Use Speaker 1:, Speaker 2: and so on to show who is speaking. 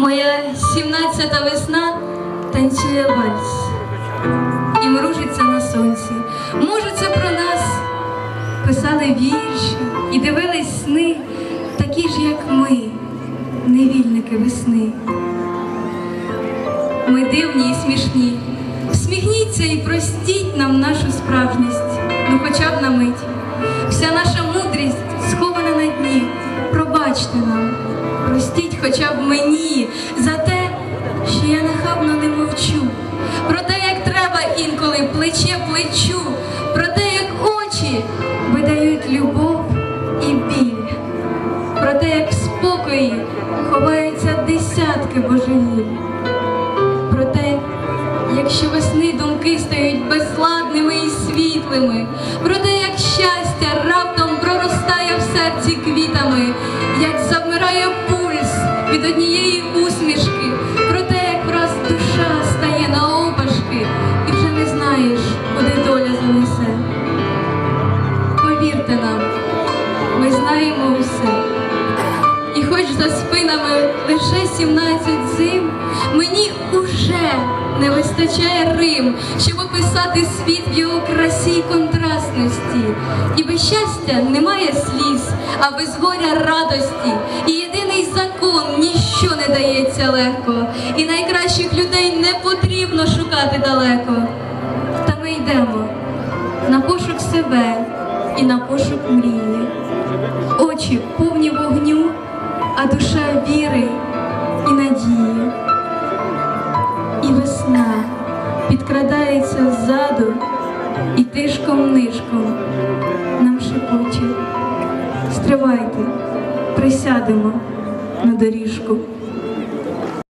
Speaker 1: сімнадцята весна танцює вальс і мружиться на сонці. Може, це про нас писали вірші і дивились сни, такі ж, як ми, невільники весни. Ми дивні і смішні. Всміхніться і простіть нам нашу справжність, ну хоча б на мить. Вся наша мудрість схована на дні. Хоча б мені. За те, що я нахабно не мовчу. Про те, як треба інколи плече плечу, про те, як очі видають любов і біль, про те, як в спокої ховаються десятки божевіль. Про те, якщо весни думки стають безладними і світлими, про те, як щастя раптом проростає в серці квітами, як завмирає пульс від однієї усмішки, про те, як враз душа стає наопашки, і вже не знаєш, куди доля занесе. Повірте нам, ми знаємо усе. Спинами лише 17 зим, мені уже не вистачає Рим, щоб описати світ в його красі й контрастності. І без щастя немає сліз, а без горя радості. І єдиний закон ніщо не дається легко. І найкращих людей не потрібно шукати далеко. Та ми йдемо на пошук себе і на пошук мрії очі повні підкрадається ззаду і тишком нишком нам шепоче. Стривайте, присядемо на доріжку.